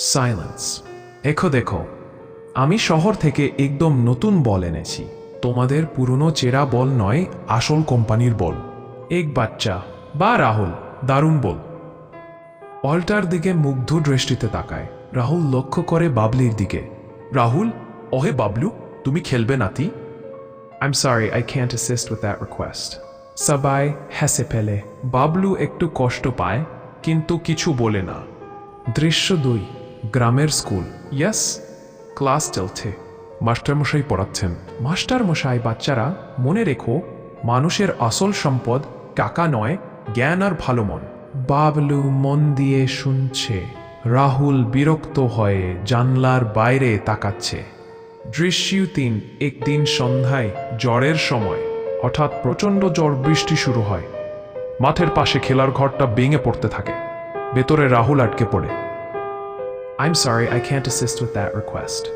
Silence এখো দেখো, আমি শহর থেকে একদম নতুন বল এনেছি। তোমাদের পুরনো চেরা বল নয়, আসল কোম্পানির বল। এক বাচ্চা, বা রাহুল, দারুণ বল। বলটার দিকে মুগ্ধ দৃষ্টিতে তাকায়। রাহুল লক্ষ্য করে বাবলির দিকে। রাহুল, ওহে বাবলু, তুমি খেলবে নাতি? I'm sorry I can't assist with that request সবাই হেসে ফেলে। বাবলু একটু কষ্ট পায়, কিন্তু কিছু বলে না। দৃশ্য দুই। গ্রামের স্কুল। ইয়াস, ক্লাস চলছে। মাস্টারমশাই পড়াচ্ছেন। মাস্টারমশাই, বাচ্চারা, মনে রেখো, মানুষের আসল সম্পদ টাকা নয়, জ্ঞান আর ভালো মন। বাবলু মন দিয়ে শুনছে। রাহুল বিরক্ত হয়ে জানলার বাইরে তাকাচ্ছে। দৃশ্য তিন, একদিন সন্ধ্যায়, জ্বরের সময়। হঠাৎ প্রচণ্ড ঝড় বৃষ্টি শুরু হয়। মাঠের পাশে খেলার ঘরটা ভেঙে পড়তে থাকে। ভেতরে রাহুল আটকে পড়ে। I'm sorry, I can't assist with that request.